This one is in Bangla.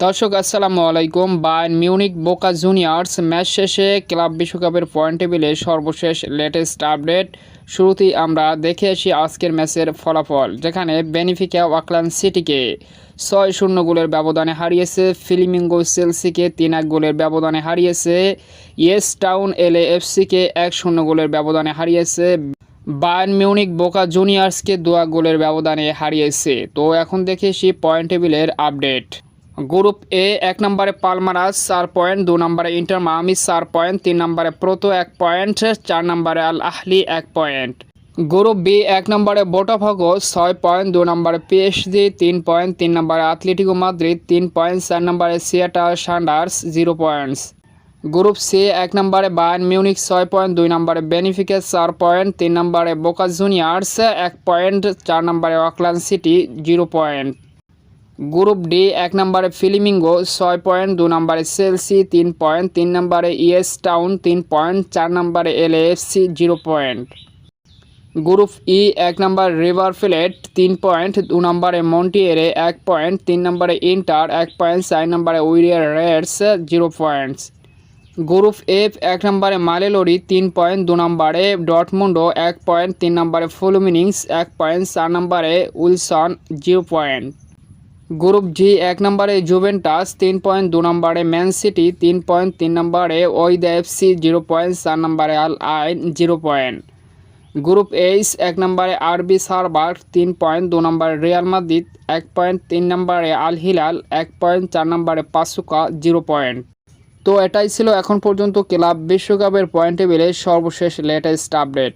দর্শক, আসসালামু আলাইকুম। Bayern Munich, Boca Juniors. Match শেষে ক্লাব বিশ্বকাপের পয়েন্ট টেবিলে সর্বশেষ লেটেস্ট আপডেট। শুরুতেই আমরা দেখে আসি আজকের ম্যাচের ফলাফল, যেখানে বেনিফিকা ওয়াকল্যান্ড সিটিকে ছয় শূন্য গোলের ব্যবধানে হারিয়েছে। ফিলিমিঙ্গো সেলসিকে তিন এক গোলের ব্যবধানে হারিয়েছে। ইয়েস টাউন এল এফসিকে এক শূন্য গোলের ব্যবধানে হারিয়েছে। বায়ার্ন মিউনিক, বোকা জুনিয়র্সকে দোয়া গোলের ব্যবধানে হারিয়েছে। তো এখন দেখে আসি পয়েন্ট টেবিলের আপডেট। গ্রুপ এ, এক নম্বরে পালমারাস, চার পয়েন্ট, দু নম্বরে ইন্টার মামি চার পয়েন্ট, তিন নম্বরে প্রোতো, এক পয়েন্ট, চার নম্বরে আল আহলি, এক পয়েন্ট। গ্রুপ বি, এক নম্বরে বোটাফাগো, ছয় পয়েন্ট, দু নম্বরে পিএসজি তিন পয়েন্ট, তিন নম্বরে আথলেটিকো মাদ্রিদ, তিন পয়েন্ট, চার নম্বরে Seattle Sounders, zero points. Group C, এক নম্বরে বায়ার্ন মিউনিক ছয় পয়েন্ট, দুই নম্বরে বেনিফিকে, চার পয়েন্ট, তিন নম্বরে বোকা জুনিয়ার্স, এক পয়েন্ট, চার নম্বরে Auckland City, zero point. Group D, এক নম্বরে ফিলিমিঙ্গো, ছয় পয়েন্ট, দু নম্বরে সেলসি, তিন পয়েন্ট, তিন নম্বরে ইএস টাউন, তিন পয়েন্ট, চার নম্বরে L FC zero point. Group E, এক নম্বর রিভার ফ্লেট, তিন পয়েন্ট, দু নম্বরে মন্টিয়েরে, এক পয়েন্ট, তিন নম্বরে ইন্টার, এক পয়েন্ট, চার নম্বরে Urawa Reds, zero points group F, এক নম্বরে মালেলোরি, তিন পয়েন্ট, দু নম্বরে ডটমুন্ডো, এক পয়েন্ট, তিন নম্বরে ফুলমিনিংস, এক পয়েন্ট, চার নম্বরে Ulsan, zero point. Group G এক নম্বরে জুভেন্টাস, তিন পয়েন্ট দু নম্বরে ম্যান সিটি, তিন পয়েন্ট তিন নম্বরে ওইদা এফসি জিরো পয়েন্ট চার নম্বরে আল আইন, জিরো পয়েন্ট। গ্রুপ এইচ এক নম্বরে আরবি সারবার তিন পয়েন্ট দু নম্বরে রিয়াল মাদ্রিদ, এক পয়েন্ট তিন নম্বরে আল হিলাল, এক পয়েন্ট চার নম্বরে পাসুকা, জিরো পয়েন্ট। তো এটাই ছিল এখন পর্যন্ত ক্লাব বিশ্বকাপের পয়েন্ট টেবিলে সর্বশেষ লেটেস্ট আপডেট